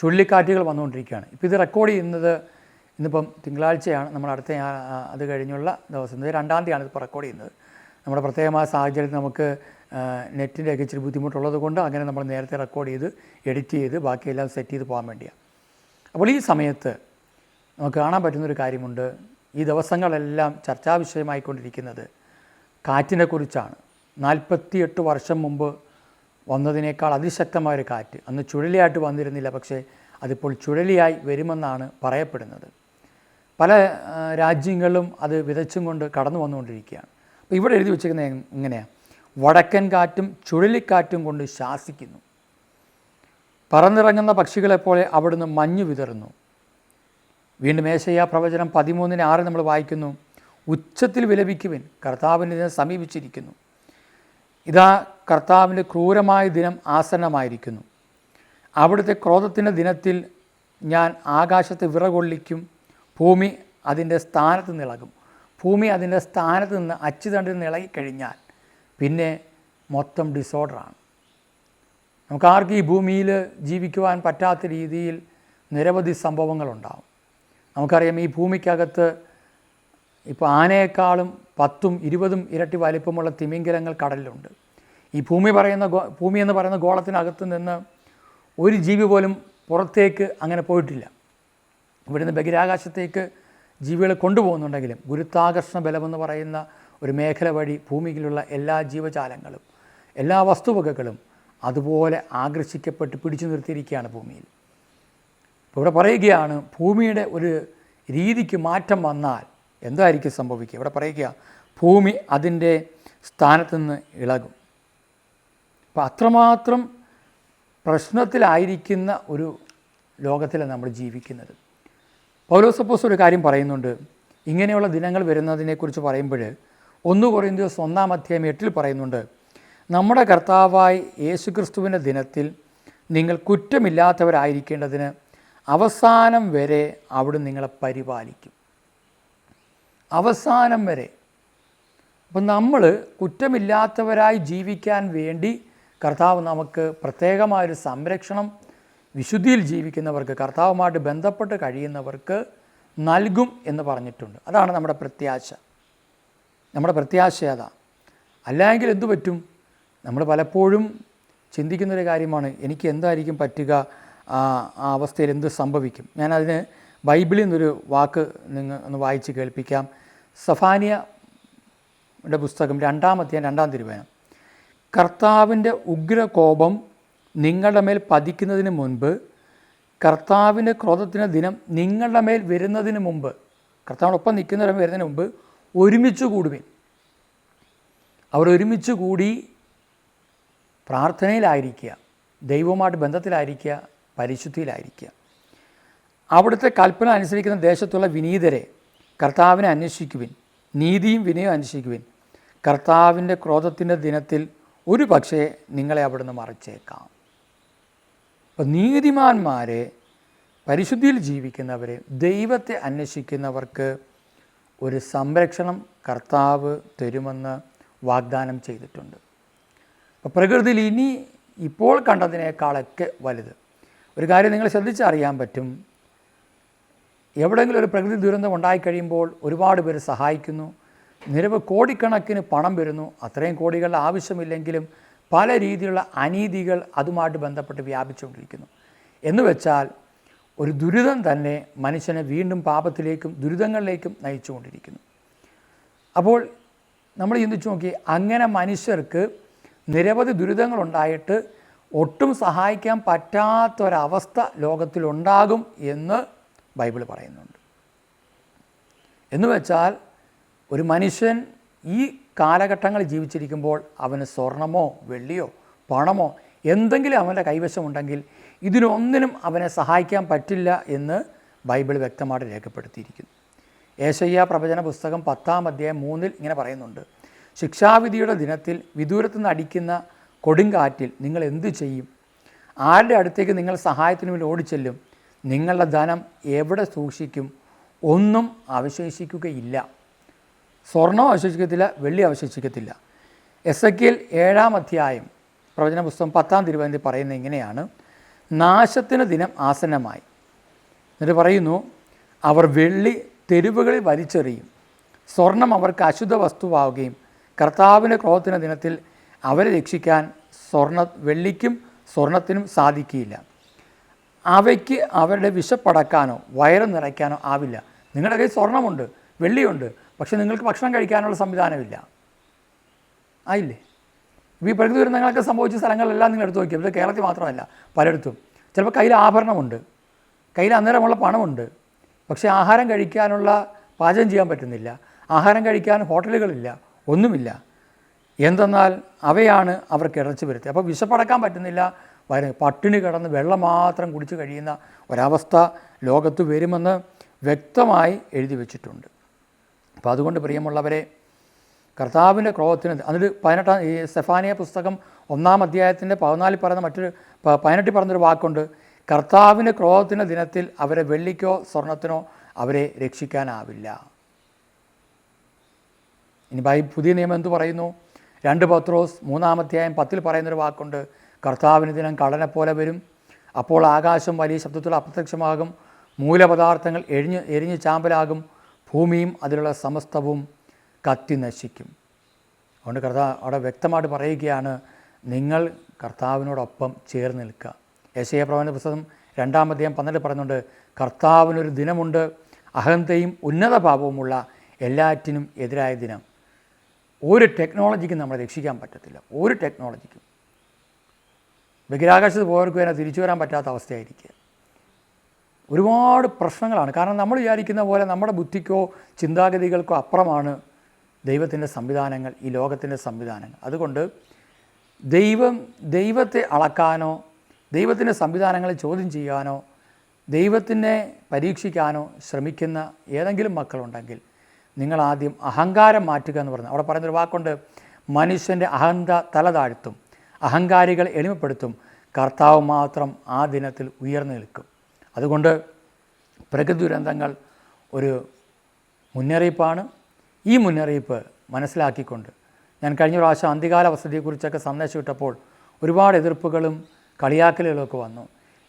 ചുഴലിക്കാറ്റുകൾ വന്നുകൊണ്ടിരിക്കുകയാണ്. ഇപ്പോൾ ഇത് റെക്കോർഡ് ചെയ്യുന്നത് ഇന്നിപ്പം തിങ്കളാഴ്ചയാണ്. നമ്മൾ അടുത്ത അത് കഴിഞ്ഞുള്ള ദിവസം രണ്ടാം തീയതിയാണ് ഇതിപ്പോൾ റെക്കോർഡ് ചെയ്യുന്നത്. നമ്മുടെ പ്രത്യേകമായ സാഹചര്യത്തിൽ നമുക്ക് നെറ്റിന്റെയൊക്കെ ഇച്ചിരി ബുദ്ധിമുട്ടുള്ളത് കൊണ്ട് അങ്ങനെ നമ്മൾ നേരത്തെ റെക്കോർഡ് ചെയ്ത് എഡിറ്റ് ചെയ്ത് ബാക്കിയെല്ലാം സെറ്റ് ചെയ്ത് പോകാൻ വേണ്ടിയാണ് അപ്പോൾ ഈ സമയത്ത് നമുക്ക് കാണാൻ പറ്റുന്നൊരു കാര്യമുണ്ട്. ഈ ദിവസങ്ങളെല്ലാം ചർച്ചാ വിഷയമായിക്കൊണ്ടിരിക്കുന്നത് കാറ്റിനെ കുറിച്ചാണ്. നാൽപ്പത്തിയെട്ട് വർഷം മുമ്പ് വന്നതിനേക്കാൾ അതിശക്തമായ ഒരു കാറ്റ്. അന്ന് ചുഴലിയായിട്ട് വന്നിരുന്നില്ല പക്ഷേ അതിപ്പോൾ ചുഴലിയായി വരുമെന്നാണ് പറയപ്പെടുന്നത്. പല രാജ്യങ്ങളും അത് വിതച്ചും കൊണ്ട് കടന്നു വന്നുകൊണ്ടിരിക്കുകയാണ് അപ്പോൾ ഇവിടെ എഴുതി വെച്ചിരിക്കുന്നത് എങ്ങനെയാണ് വടക്കൻ കാറ്റും ചുഴലിക്കാറ്റും കൊണ്ട് ശാസിക്കുന്നു. പറന്നിറങ്ങുന്ന പക്ഷികളെപ്പോലെ അവിടുന്ന് മഞ്ഞു വിതറുന്നു. വീണ്ടും ഏശയ്യ പ്രവചനം പതിമൂന്നിന് ആറ് നമ്മൾ വായിക്കുന്നു. ഉച്ചത്തിൽ വിലപിക്കുവിൻ കർത്താവിന്റെ ദിനം സമീപിച്ചിരിക്കുന്നു. ഇതാ കർത്താവിന്റെ ക്രൂരമായ ദിനം ആസന്നമായിരിക്കുന്നു. അവിടുത്തെ ക്രോധത്തിന്റെ ദിനത്തിൽ ഞാൻ ആകാശത്തെ വിറകൊള്ളിക്കും ഭൂമി അതിന്റെ സ്ഥാനത്ത് നിളകും. ഭൂമി അതിന്റെ സ്ഥാനത്ത് നിന്ന് അച്ചുതണ്ടിൽ നിന്ന് ഇളകിക്കഴിഞ്ഞാൽ പിന്നെ മൊത്തം ഡിസോർഡറാണ് നമുക്കാർക്കും ഈ ഭൂമിയിൽ ജീവിക്കുവാൻ പറ്റാത്ത രീതിയിൽ നിരവധി സംഭവങ്ങളുണ്ടാവും. നമുക്കറിയാം ഈ ഭൂമിക്കകത്ത് ഇപ്പോൾ ആനയേക്കാളും പത്തും ഇരുപതും ഇരട്ടി വലിപ്പമുള്ള തിമിംഗലങ്ങൾ കടലിലുണ്ട്. ഈ ഭൂമി പറയുന്ന ഭൂമി എന്ന് പറയുന്ന ഗോളത്തിനകത്ത് നിന്ന് ഒരു ജീവി പോലും പുറത്തേക്ക് അങ്ങനെ പോയിട്ടില്ല. ഇവിടുന്ന് ബഹിരാകാശത്തേക്ക് ജീവികളെ കൊണ്ടുപോകുന്നുണ്ടെങ്കിലും ഗുരുത്വാകർഷണ ബലമെന്ന് പറയുന്ന ഒരു മേഖല വഴി ഭൂമിയിലുള്ള എല്ലാ ജീവജാലങ്ങളും എല്ലാ വസ്തുവകകളും അതുപോലെ ആകർഷിക്കപ്പെട്ട് പിടിച്ചു നിർത്തിയിരിക്കുകയാണ് ഭൂമിയിൽ. ഇപ്പോൾ ഇവിടെ പറയുകയാണ് ഭൂമിയുടെ ഒരു രീതിക്ക് മാറ്റം വന്നാൽ എന്തായിരിക്കും സംഭവിക്കുക? ഇവിടെ പറയുക ഭൂമി അതിന്റെ സ്ഥാനത്ത് നിന്ന് ഇളകും. അപ്പോൾ അത്രമാത്രം പ്രശ്നത്തിലായിരിക്കുന്ന ഒരു ലോകത്തിലാണ് നമ്മൾ ജീവിക്കുന്നത്. പൗലോസപ്പോസ് ഒരു കാര്യം പറയുന്നുണ്ട്. ഇങ്ങനെയുള്ള ദിനങ്ങൾ വരുന്നതിനെക്കുറിച്ച് പറയുമ്പോൾ ഒന്ന് കുറയുന്ന ഒന്നാം അധ്യായം എട്ടിൽ പറയുന്നുണ്ട് നമ്മുടെ കർത്താവായി യേശുക്രിസ്തുവിന്റെ ദിനത്തിൽ നിങ്ങൾ കുറ്റമില്ലാത്തവരായിരിക്കേണ്ടതിന് അവസാനം വരെ അവിടെ നിങ്ങളെ പരിപാലിക്കും. അവസാനം വരെ. അപ്പം നമ്മൾ കുറ്റമില്ലാത്തവരായി ജീവിക്കാൻ വേണ്ടി കർത്താവ് നമുക്ക് പ്രത്യേകമായൊരു സംരക്ഷണം വിശുദ്ധിയിൽ ജീവിക്കുന്നവർക്ക് കർത്താവുമായിട്ട് ബന്ധപ്പെട്ട് കഴിയുന്നവർക്ക് നൽകും എന്ന് പറഞ്ഞിട്ടുണ്ട്. അതാണ് നമ്മുടെ പ്രത്യാശ. നമ്മുടെ പ്രത്യാശ അതാ അല്ലെങ്കിൽ എന്തു പറ്റും? നമ്മൾ പലപ്പോഴും ചിന്തിക്കുന്നൊരു കാര്യമാണ് എനിക്ക് എന്തായിരിക്കും പറ്റുക? ആ ആ അവസ്ഥയിൽ എന്ത് സംഭവിക്കും? ഞാനതിന് ബൈബിളിൽ നിന്നൊരു വാക്ക് നിങ്ങൾ ഒന്ന് വായിച്ച് കേൾപ്പിക്കാം. സഫാനിയുടെ പുസ്തകം രണ്ടാമത്തെ രണ്ടാം തിരുവേനം കർത്താവിന്റെ ഉഗ്രകോപം നിങ്ങളുടെ മേൽ പതിക്കുന്നതിന് മുൻപ് കർത്താവിന്റെ ക്രോധത്തിന്റെ ദിനം നിങ്ങളുടെ മേൽ വരുന്നതിന് മുമ്പ് കർത്താവിനൊപ്പം നിൽക്കുന്നവരെ വരുന്നതിന് മുമ്പ് ഒരുമിച്ച് കൂടുവിൻ. അവർ ഒരുമിച്ച് കൂടി പ്രാർത്ഥനയിലായിരിക്കുക ദൈവവുമായിട്ട് ബന്ധത്തിലായിരിക്കുക പരിശുദ്ധിയിലായിരിക്കുക. അവിടുത്തെ കൽപ്പന അനുസരിക്കുന്ന ദേശത്തുള്ള വിനീതരെ കർത്താവിനെ അന്വേഷിക്കുവിൻ. നീതിയും വിനയവും അന്വേഷിക്കുവിൻ. കർത്താവിന്റെ ക്രോധത്തിന്റെ ദിനത്തിൽ ഒരു പക്ഷേ നിങ്ങളെ അവിടുന്ന് മറിച്ചേക്കാം. അപ്പം നീതിമാന്മാരെ പരിശുദ്ധിയിൽ ജീവിക്കുന്നവരെ ദൈവത്തെ അന്വേഷിക്കുന്നവർക്ക് ഒരു സംരക്ഷണം കർത്താവ് തരുമെന്ന് വാഗ്ദാനം ചെയ്തിട്ടുണ്ട്. അപ്പോൾ പ്രകൃതിയിൽ ഇനി ഇപ്പോൾ കണ്ടതിനേക്കാളൊക്കെ വലുത്. ഒരു കാര്യം നിങ്ങൾ ശ്രദ്ധിച്ചറിയാൻ പറ്റും. എവിടെയെങ്കിലും ഒരു പ്രകൃതി ദുരന്തം ഉണ്ടായിക്കഴിയുമ്പോൾ ഒരുപാട് പേര് സഹായിക്കുന്നു. നിരവ് കോടിക്കണക്കിന് പണം വരുന്നു. അത്രയും കോടികളുടെ ആവശ്യമില്ലെങ്കിലും പല രീതിയിലുള്ള അനീതികൾ അതുമായിട്ട് ബന്ധപ്പെട്ട് വ്യാപിച്ചുകൊണ്ടിരിക്കുന്നു. എന്ന് വെച്ചാൽ ഒരു ദുരിതം തന്നെ മനുഷ്യനെ വീണ്ടും പാപത്തിലേക്കും ദുരിതങ്ങളിലേക്കും നയിച്ചുകൊണ്ടിരിക്കുന്നു. അപ്പോൾ നമ്മൾ ചിന്തിച്ചു നോക്കി അങ്ങനെ മനുഷ്യർക്ക് നിരവധി ദുരിതങ്ങളുണ്ടായിട്ട് ഒട്ടും സഹായിക്കാൻ പറ്റാത്തൊരവസ്ഥ ലോകത്തിലുണ്ടാകും എന്ന് ബൈബിൾ പറയുന്നുണ്ട്. എന്ന് വെച്ചാൽ ഒരു മനുഷ്യൻ ഈ കാലഘട്ടങ്ങളിൽ ജീവിച്ചിരിക്കുമ്പോൾ അവന് സ്വർണമോ വെള്ളിയോ പണമോ എന്തെങ്കിലും അവന്റെ കൈവശമുണ്ടെങ്കിൽ ഇതിനൊന്നിനും അവനെ സഹായിക്കാൻ പറ്റില്ല എന്ന് ബൈബിൾ വ്യക്തമായിട്ട് രേഖപ്പെടുത്തിയിരിക്കുന്നു. ഏശയ്യ പ്രവചന പുസ്തകം പത്താം അധ്യായം മൂന്നിൽ ഇങ്ങനെ പറയുന്നുണ്ട്. ശിക്ഷാവിധിയുടെ ദിനത്തിൽ വിദൂരത്തു നിന്ന് അടിക്കുന്ന കൊടുങ്കാറ്റിൽ നിങ്ങൾ എന്തു ചെയ്യും? ആരുടെ അടുത്തേക്ക് നിങ്ങൾ സഹായത്തിന് വേണ്ടി ഓടിച്ചെല്ലും? നിങ്ങളുടെ ധനം എവിടെ സൂക്ഷിക്കും? ഒന്നും അവശേഷിക്കുകയില്ല. സ്വർണം അവശേഷിക്കത്തില്ല വെള്ളി അവശേഷിക്കത്തില്ല. എസ് എ ഏഴാം അധ്യായം പ്രവചന പുസ്തകം പത്താം തിരുവനന്തി പറയുന്നത് ഇങ്ങനെയാണ്. നാശത്തിന് ദിനം ആസന്നമായി. എന്നിട്ട് പറയുന്നു അവർ വെള്ളി തെരുവുകളിൽ വലിച്ചെറിയും. സ്വർണം അവർക്ക് അശുദ്ധ വസ്തുവാവുകയും കർത്താവിന്റെ ക്രോധത്തിന്റെ ദിനത്തിൽ അവരെ രക്ഷിക്കാൻ സ്വർണ വെള്ളിക്കും സ്വർണത്തിനും സാധിക്കില്ല അവയ്ക്ക് അവരുടെ വിശപ്പടക്കാനോ വയറ് നിറയ്ക്കാനോ ആവില്ല. നിങ്ങളുടെ കയ്യിൽ സ്വർണമുണ്ട് വെള്ളിയുണ്ട്. പക്ഷേ നിങ്ങൾക്ക് ഭക്ഷണം കഴിക്കാനുള്ള സംവിധാനമില്ല. ആയില്ലേ? ഇപ്പോൾ ഈ പ്രകൃതി ദുരന്തങ്ങളൊക്കെ സംഭവിച്ച സ്ഥലങ്ങളെല്ലാം നിങ്ങൾ എടുത്തു നോക്കിയാൽ ഇത് കേരളത്തിൽ മാത്രമല്ല പലയിടത്തും. ചിലപ്പോൾ കയ്യിൽ ആഭരണമുണ്ട് കയ്യിൽ അന്നേരമുള്ള പണമുണ്ട്. പക്ഷേ ആഹാരം കഴിക്കാനുള്ള പാചകം ചെയ്യാൻ പറ്റുന്നില്ല ആഹാരം കഴിക്കാൻ ഹോട്ടലുകളില്ല ഒന്നുമില്ല. എന്തെന്നാൽ അവയാണ് അവർക്ക് ഇടച്ചു വരുത്തി അപ്പോൾ വിശപ്പടക്കാൻ പറ്റുന്നില്ല പട്ടിണി കിടന്ന് വെള്ളം മാത്രം കുടിച്ച് കഴിയുന്ന ഒരവസ്ഥ ലോകത്ത് വരുമെന്ന് വ്യക്തമായി എഴുതി വച്ചിട്ടുണ്ട്. അപ്പോൾ അതുകൊണ്ട് പ്രിയമുള്ളവരെ കർത്താവിന്റെ ക്രോധത്തിന് അതിൽ പതിനെട്ടാം ഈ സെഫാനിയ പുസ്തകം ഒന്നാം അധ്യായത്തിന്റെ പതിനാലിൽ പറയുന്ന മറ്റൊരു പതിനെട്ടിൽ പറഞ്ഞൊരു വാക്കുണ്ട്. കർത്താവിന്റെ ക്രോധത്തിന്റെ ദിനത്തിൽ അവരെ വെള്ളിക്കോ സ്വർണത്തിനോ അവരെ രക്ഷിക്കാനാവില്ല. ഇനി ബൈ പുതിയ നിയമം എന്തു പറയുന്നു? രണ്ട് പത്രോസ് മൂന്നാമധ്യായം പത്തിൽ പറയുന്നൊരു വാക്കുണ്ട്. കർത്താവിന് ദിനം കടനെ പോലെ വരും. അപ്പോൾ ആകാശം വലിയ ശബ്ദത്തിൽ അപ്രത്യക്ഷമാകും. മൂലപദാർത്ഥങ്ങൾ എഴിഞ്ഞ് എരിഞ്ഞ് ചാമ്പലാകും. ഭൂമിയും അതിലുള്ള സമസ്തവും കത്തി നശിക്കും. അതുകൊണ്ട് കർത്താവ് അവിടെ വ്യക്തമായിട്ട് പറയുകയാണ് നിങ്ങൾ കർത്താവിനോടൊപ്പം ചേർന്ന് നിൽക്കുക. യശയ പ്രവചന പുസ്തകം രണ്ടാമധ്യം പന്ത്രണ്ട് പറയുന്നുണ്ട് കർത്താവിനൊരു ദിനമുണ്ട് അഹന്തയും ഉന്നത ഭാവവുമുള്ള എല്ലാറ്റിനും എതിരായ ദിനം. ഒരു ടെക്നോളജിക്കും നമ്മളെ രക്ഷിക്കാൻ പറ്റത്തില്ല. ഒരു ടെക്നോളജിക്കും. ബഹിരാകാശത്ത് പോയവർക്ക് വരെ തിരിച്ചു വരാൻ പറ്റാത്ത അവസ്ഥയായിരിക്കുക. ഒരുപാട് പ്രശ്നങ്ങളാണ്. കാരണം നമ്മൾ വിചാരിക്കുന്ന പോലെ നമ്മുടെ ബുദ്ധിക്കോ ചിന്താഗതികൾക്കോ അപ്പുറമാണ് ദൈവത്തിന്റെ സംവിധാനങ്ങൾ ഈ ലോകത്തിന്റെ സംവിധാനങ്ങൾ. അതുകൊണ്ട് ദൈവം ദൈവത്തെ അളക്കാനോ ദൈവത്തിന്റെ സംവിധാനങ്ങളെ ചോദ്യം ചെയ്യാനോ ദൈവത്തിനെ പരീക്ഷിക്കാനോ ശ്രമിക്കുന്ന ഏതെങ്കിലും മക്കളുണ്ടെങ്കിൽ നിങ്ങൾ ആദ്യം അഹങ്കാരം മാറ്റുക എന്ന് പറഞ്ഞു അവിടെ പറയുന്നൊരു വാക്കുണ്ട് മനുഷ്യന്റെ അഹന്ത തല താഴ്ത്തും അഹങ്കാരികൾ എളിമപ്പെടുത്തും കർത്താവ് മാത്രം ആ ദിനത്തിൽ ഉയർന്നു നിൽക്കും. അതുകൊണ്ട് പ്രകൃതി ദുരന്തങ്ങൾ ഒരു മുന്നറിയിപ്പാണ്. ഈ മുന്നറിയിപ്പ് മനസ്സിലാക്കിക്കൊണ്ട് ഞാൻ കഴിഞ്ഞ പ്രാവശ്യം അന്ത്യകാല വസതിയെക്കുറിച്ചൊക്കെ സന്ദേശം ഇട്ടപ്പോൾ ഒരുപാട് എതിർപ്പുകളും കളിയാക്കലുകളൊക്കെ വന്നു.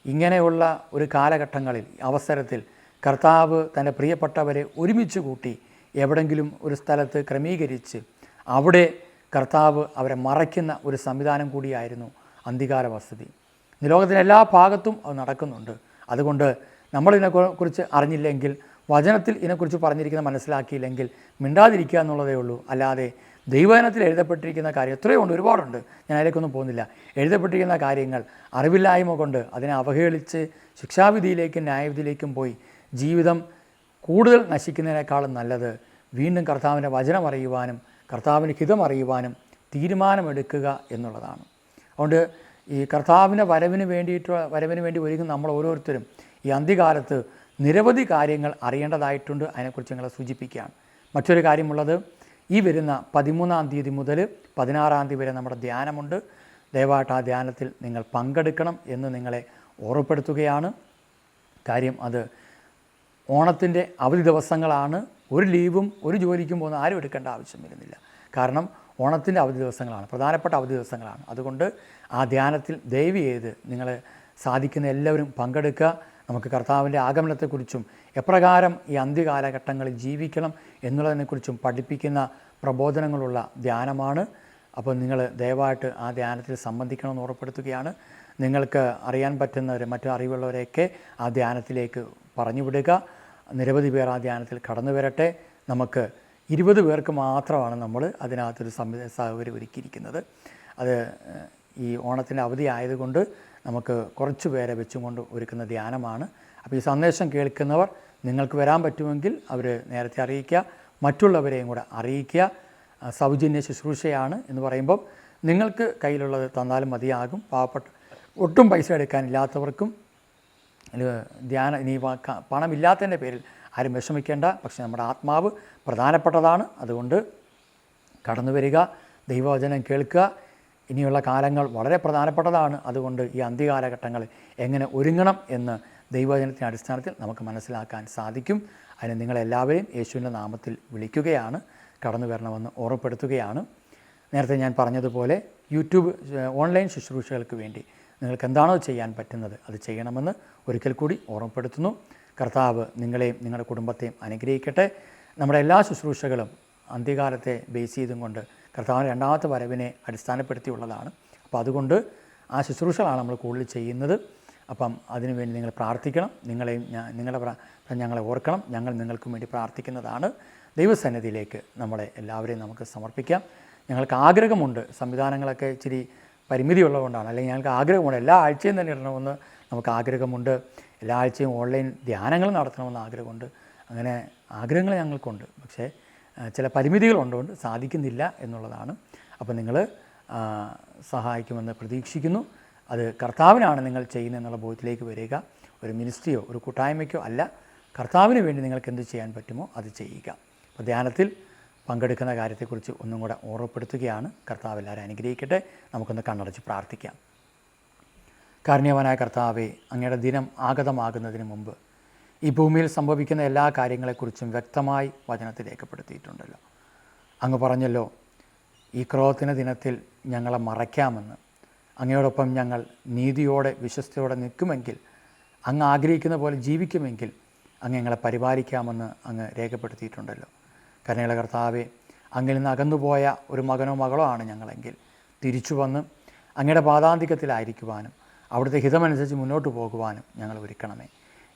ഇങ്ങനെയുള്ള ഒരു കാലഘട്ടങ്ങളിൽ അവസരത്തിൽ കർത്താവ് തന്റെ പ്രിയപ്പെട്ടവരെ ഒരുമിച്ച് കൂട്ടി എവിടെങ്കിലും ഒരു സ്ഥലത്ത് ക്രമീകരിച്ച് അവിടെ കർത്താവ് അവരെ മറയ്ക്കുന്ന ഒരു സംവിധാനം കൂടിയായിരുന്നു അന്തികാല വസതി ലോകത്തിന്റെ എല്ലാ ഭാഗത്തും അത് നടക്കുന്നുണ്ട്. അതുകൊണ്ട് നമ്മളിതിനെ കുറിച്ച് അറിഞ്ഞില്ലെങ്കിൽ വചനത്തിൽ ഇതിനെക്കുറിച്ച് പറഞ്ഞിരിക്കുന്ന മനസ്സിലാക്കിയില്ലെങ്കിൽ മിണ്ടാതിരിക്കുക എന്നുള്ളതേ ഉള്ളൂ. അല്ലാതെ ദൈവവചനത്തിൽ എഴുതപ്പെട്ടിരിക്കുന്ന കാര്യം എത്രയോ ഉണ്ട് ഒരുപാടുണ്ട്. ഞാൻ അതിലേക്കൊന്നും പോകുന്നില്ല. എഴുതപ്പെട്ടിരിക്കുന്ന കാര്യങ്ങൾ അറിവില്ലായ്മ കൊണ്ട് അതിനെ അവഹേളിച്ച് ശിക്ഷാവിധിയിലേക്കും ന്യായവിധിയിലേക്കും പോയി ജീവിതം കൂടുതൽ നശിക്കുന്നതിനേക്കാളും നല്ലത് വീണ്ടും കർത്താവിന്റെ വചനം അറിയുവാനും കർത്താവിന് ഹിതം അറിയുവാനും തീരുമാനമെടുക്കുക എന്നുള്ളതാണ്. അതുകൊണ്ട് ഈ കർത്താവിന്റെ വരവിന് വേണ്ടിയിട്ട് വരവിന് വേണ്ടി ഒരുങ്ങുന്ന നമ്മൾ ഓരോരുത്തരും ഈ അന്ത്യകാലത്ത് നിരവധി കാര്യങ്ങൾ അറിയേണ്ടതായിട്ടുണ്ട്. അതിനെക്കുറിച്ച് നിങ്ങളെ സൂചിപ്പിക്കുകയാണ്. മറ്റൊരു കാര്യമുള്ളത് ഈ വരുന്ന പതിമൂന്നാം തീയതി മുതൽ പതിനാറാം തീയതി വരെ നമ്മുടെ ധ്യാനമുണ്ട്. ദയവായിട്ട് ആ ധ്യാനത്തിൽ നിങ്ങൾ പങ്കെടുക്കണം എന്ന് നിങ്ങളെ ഓർമ്മപ്പെടുത്തുകയാണ്. കാര്യം അത് ഓണത്തിന്റെ അവധി ദിവസങ്ങളാണ്. ഒരു ലീവും ഒരു ജോലിക്കും പോകുന്ന ആരും എടുക്കേണ്ട ആവശ്യം വരുന്നില്ല. കാരണം ഓണത്തിന്റെ അവധി ദിവസങ്ങളാണ് പ്രധാനപ്പെട്ട അവധി ദിവസങ്ങളാണ്. അതുകൊണ്ട് ആ ധ്യാനത്തിൽ ദയവ് ചെയ്ത് നിങ്ങൾ സാധിക്കുന്ന എല്ലാവരും പങ്കെടുക്കുക. നമുക്ക് കർത്താവിന്റെ ആഗമനത്തെക്കുറിച്ചും എപ്രകാരം ഈ അന്ത്യകാലഘട്ടങ്ങളിൽ ജീവിക്കണം എന്നുള്ളതിനെക്കുറിച്ചും പഠിപ്പിക്കുന്ന പ്രബോധനങ്ങളുള്ള ധ്യാനമാണ്. അപ്പോൾ നിങ്ങൾ ദയവായിട്ട് ആ ധ്യാനത്തിൽ സംബന്ധിക്കണമെന്ന് ഉറപ്പെടുത്തുകയാണ്. നിങ്ങൾക്ക് അറിയാൻ പറ്റുന്നവർ മറ്റു അറിവുള്ളവരെയൊക്കെ ആ ധ്യാനത്തിലേക്ക് പറഞ്ഞു വിടുക നിരവധി പേർ ആ ധ്യാനത്തിൽ കടന്നു വരട്ടെ നമുക്ക് ഇരുപത് പേർക്ക് മാത്രമാണ് നമ്മൾ അതിനകത്തൊരു സംവിധാന സൗകര്യം ഒരുക്കിയിരിക്കുന്നത്. അത് ഈ ഓണത്തിന്റെ അവധി ആയതുകൊണ്ട് നമുക്ക് കുറച്ച് പേരെ വെച്ചും കൊണ്ട് ഒരുക്കുന്ന ധ്യാനമാണ്. അപ്പോൾ ഈ സന്ദേശം കേൾക്കുന്നവർ നിങ്ങൾക്ക് വരാൻ പറ്റുമെങ്കിൽ അവർ നേരത്തെ അറിയിക്കുക മറ്റുള്ളവരെയും കൂടെ അറിയിക്കുക. സൗജന്യ ശുശ്രൂഷയാണ് എന്ന് പറയുമ്പം നിങ്ങൾക്ക് കയ്യിലുള്ളത് തന്നാലും മതിയാകും. പാവപ്പെട്ട ഒട്ടും പൈസ എടുക്കാനില്ലാത്തവർക്കും ധ്യാന ഇനി പണമില്ലാത്തതിന്റെ പേരിൽ ആരും വിഷമിക്കേണ്ട. പക്ഷെ നമ്മുടെ ആത്മാവ് പ്രധാനപ്പെട്ടതാണ്. അതുകൊണ്ട് കടന്നു വരിക ദൈവവചനം കേൾക്കുക. ഇനിയുള്ള കാലങ്ങൾ വളരെ പ്രധാനപ്പെട്ടതാണ്. അതുകൊണ്ട് ഈ അന്ത്യകാലഘട്ടങ്ങൾ എങ്ങനെ ഒരുങ്ങണം എന്ന് ദൈവവചനത്തിന്റെ അടിസ്ഥാനത്തിൽ നമുക്ക് മനസ്സിലാക്കാൻ സാധിക്കും. അതിന് നിങ്ങളെല്ലാവരെയും യേശുവിന്റെ നാമത്തിൽ വിളിക്കുകയാണ്. കടന്നു വരണമെന്ന് ഓർമ്മപ്പെടുത്തുകയാണ്. നേരത്തെ ഞാൻ പറഞ്ഞതുപോലെ യൂട്യൂബ് ഓൺലൈൻ ശുശ്രൂഷകൾക്ക് വേണ്ടി നിങ്ങൾക്ക് എന്താണോ ചെയ്യാൻ പറ്റുന്നത് അത് ചെയ്യണമെന്ന് ഒരിക്കൽ കൂടി ഓർമ്മപ്പെടുത്തുന്നു. കർത്താവ് നിങ്ങളെയും നിങ്ങളുടെ കുടുംബത്തെയും അനുഗ്രഹിക്കട്ടെ. നമ്മുടെ എല്ലാ ശുശ്രൂഷകളും അന്ത്യകാലത്തെ ബേസ് ചെയ്തും കൊണ്ട് കർത്താവിന്റെ രണ്ടാമത്തെ വരവിനെ അടിസ്ഥാനപ്പെടുത്തിയുള്ളതാണ്. അപ്പോൾ അതുകൊണ്ട് ആ ശുശ്രൂഷകളാണ് നമ്മൾ കൂടുതൽ ചെയ്യുന്നത്. അപ്പം അതിനുവേണ്ടി നിങ്ങൾ പ്രാർത്ഥിക്കണം. നിങ്ങളെയും നിങ്ങളുടെ ഞങ്ങളെ ഓർക്കണം. ഞങ്ങൾ നിങ്ങൾക്കും വേണ്ടി പ്രാർത്ഥിക്കുന്നതാണ്. ദൈവസന്നിധിയിലേക്ക് നമ്മളെ എല്ലാവരെയും നമുക്ക് സമർപ്പിക്കാം. ഞങ്ങൾക്ക് ആഗ്രഹമുണ്ട്. സംവിധാനങ്ങളൊക്കെ ഇച്ചിരി പരിമിതിയുള്ളതുകൊണ്ടാണ്. അല്ലെങ്കിൽ ഞങ്ങൾക്ക് ആഗ്രഹമുണ്ട്. എല്ലാ ആഴ്ചയും തന്നെ ഇടണമെന്ന് നമുക്ക് ആഗ്രഹമുണ്ട്. എല്ലാ ആഴ്ചയും ഓൺലൈൻ ധ്യാനങ്ങൾ നടത്തണമെന്ന് ആഗ്രഹമുണ്ട്. അങ്ങനെ ആഗ്രഹങ്ങൾ ഞങ്ങൾക്കുണ്ട്. പക്ഷേ ചില പരിമിതികളുള്ളതുകൊണ്ട് സാധിക്കുന്നില്ല എന്നുള്ളതാണ്. അപ്പോൾ നിങ്ങൾ സഹായിക്കുമെന്ന് പ്രതീക്ഷിക്കുന്നു. അത് കർത്താവിനാണ് നിങ്ങൾ ചെയ്യുന്നത് എന്നുള്ള ബോധ്യത്തിലേക്ക് വരിക. ഒരു മിനിസ്ട്രിയോ ഒരു കൂട്ടായ്മയ്ക്കോ അല്ല. കർത്താവിന് വേണ്ടി നിങ്ങൾക്ക് എന്ത് ചെയ്യാൻ പറ്റുമോ അത് ചെയ്യുക. അപ്പോൾ ധ്യാനത്തിൽ പങ്കെടുക്കുന്ന കാര്യത്തെക്കുറിച്ച് ഒന്നും കൂടെ ഓർമ്മപ്പെടുത്തുകയാണ്. കർത്താവ് എല്ലാവരും അനുഗ്രഹിക്കട്ടെ. നമുക്കൊന്ന് കണ്ണടച്ച് പ്രാർത്ഥിക്കാം. കാരുണ്യവനായ കർത്താവെ അങ്ങയുടെ ദിനം ആഗതമാകുന്നതിന് മുമ്പ് ഈ ഭൂമിയിൽ സംഭവിക്കുന്ന എല്ലാ കാര്യങ്ങളെക്കുറിച്ചും വ്യക്തമായി വചനത്തിൽ രേഖപ്പെടുത്തിയിട്ടുണ്ടല്ലോ. അങ്ങ് പറഞ്ഞല്ലോ ഈ ക്രോധത്തിന് ദിനത്തിൽ ഞങ്ങളെ മറയ്ക്കാമെന്ന്. അങ്ങയോടൊപ്പം ഞങ്ങൾ നീതിയോടെ വിശ്വസ്തയോടെ നിൽക്കുമെങ്കിൽ അങ്ങ് ആഗ്രഹിക്കുന്ന പോലെ ജീവിക്കുമെങ്കിൽ അങ്ങ് ഞങ്ങളെ പരിപാലിക്കാമെന്ന് അങ്ങ് രേഖപ്പെടുത്തിയിട്ടുണ്ടല്ലോ. കരുണയുള്ള കർത്താവെ അങ്ങിൽ നിന്ന് അകന്നുപോയ ഒരു മകനോ മകളോ ആണ് ഞങ്ങളെങ്കിൽ. തിരിച്ചു വന്ന് അങ്ങയുടെ പാതാന്തികത്തിലായിരിക്കുവാനും അവിടുത്തെ ഹിതമനുസരിച്ച് മുന്നോട്ട് പോകുവാനും ഞങ്ങൾ ഒരുക്കണമേ.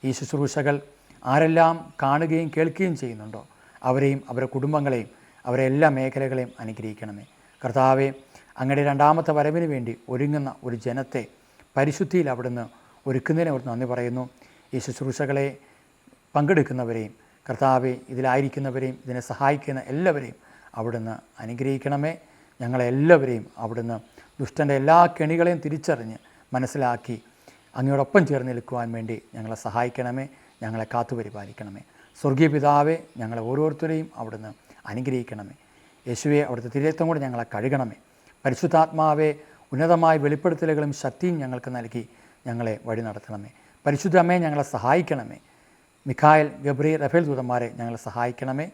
ഈ ശുശ്രൂഷകൾ ആരെല്ലാം കാണുകയും കേൾക്കുകയും ചെയ്യുന്നുണ്ടോ അവരെയും അവരുടെ കുടുംബങ്ങളെയും അവരെ എല്ലാ മേഖലകളെയും അനുഗ്രഹിക്കണമേ. കർത്താവെ അങ്ങയുടെ രണ്ടാമത്തെ വരവിന് വേണ്ടി ഒരുങ്ങുന്ന ഒരു ജനത്തെ പരിശുദ്ധിയിൽ അവിടുന്ന് ഒരുക്കുന്നതിനെ ഓർത്ത് നന്ദി പറയുന്നു. ഈ ശുശ്രൂഷകളെ പങ്കെടുക്കുന്നവരെയും കർത്താവെ ഇതിലായിരിക്കുന്നവരെയും ഇതിനെ സഹായിക്കുന്ന എല്ലാവരെയും അവിടുന്ന് അനുഗ്രഹിക്കണമേ. ഞങ്ങളെല്ലാവരെയും അവിടുന്ന് ദുഷ്ടന്റെ എല്ലാ കെണികളെയും തിരിച്ചറിഞ്ഞ് മനസ്സിലാക്കി അങ്ങയോടൊപ്പം ചേർന്ന് നിൽക്കുവാൻ വേണ്ടി ഞങ്ങളെ സഹായിക്കണമേ ഞങ്ങളെ കാത്തുപരിപാലിക്കണമേ സ്വർഗീയ പിതാവെ ഞങ്ങളെ ഓരോരുത്തരെയും അവിടുന്ന് അനുഗ്രഹിക്കണമേ. യേശുവെ അവിടുത്തെ തിരയത്വം കൂടെ ഞങ്ങളെ കഴുകണമേ. പരിശുദ്ധാത്മാവെ ഉന്നതമായ വെളിപ്പെടുത്തലുകളും ശക്തിയും ഞങ്ങൾക്ക് നൽകി ഞങ്ങളെ വഴി നടത്തണമേ. പരിശുദ്ധ അമ്മയെ ഞങ്ങളെ സഹായിക്കണമേ. മിഖായൽ ഗബ്രി റഫേൽ ദൂതന്മാരെ ഞങ്ങളെ സഹായിക്കണമേ.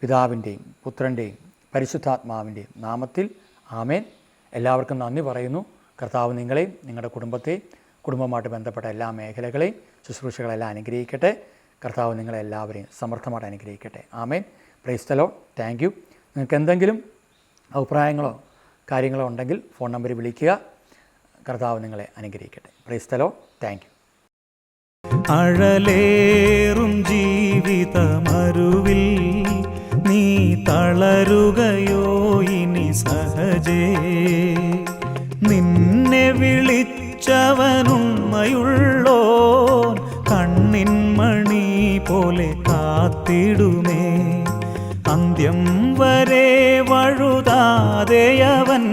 പിതാവിന്റെയും പുത്രന്റെയും പരിശുദ്ധാത്മാവിന്റെയും നാമത്തിൽ ആമേൻ. എല്ലാവർക്കും നന്ദി പറയുന്നു. കർത്താവ് നിങ്ങളെയും നിങ്ങളുടെ കുടുംബത്തെയും കുടുംബമായിട്ട് ബന്ധപ്പെട്ട എല്ലാ മേഖലകളെയും ശുശ്രൂഷകളെല്ലാം അനുഗ്രഹിക്കട്ടെ. കർത്താവ് നിങ്ങളെല്ലാവരെയും സമർത്ഥമായിട്ട് അനുഗ്രഹിക്കട്ടെ. ആമേൻ. പ്രൈസ്തലോ താങ്ക് യു നിങ്ങൾക്ക് എന്തെങ്കിലും അഭിപ്രായങ്ങളോ കാര്യങ്ങളോ ഉണ്ടെങ്കിൽ ഫോൺ നമ്പർ വിളിക്കുക. കർത്താവ് നിങ്ങളെ അനുഗ്രഹിക്കട്ടെ. പ്രൈസ്തലോ താങ്ക് യു അഴലേറും ജീവിതമരുവിൽ നീ തളരുകയോ ഇനി സഹജേ. നിന്നെ വിളിച്ചവനുണ്മയുള്ളോ കണ്ണിൻ മണി പോലെ കാത്തിടുമേ. അന്ത്യം വരെ വഴുതാതെയവൻ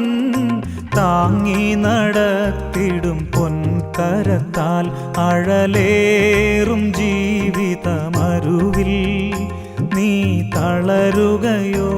താങ്ങി നടത്തിടും പൊൻകരത്താൽ അഴലേറും ജീവിതമരുവിൽ നീ തളരുകയോ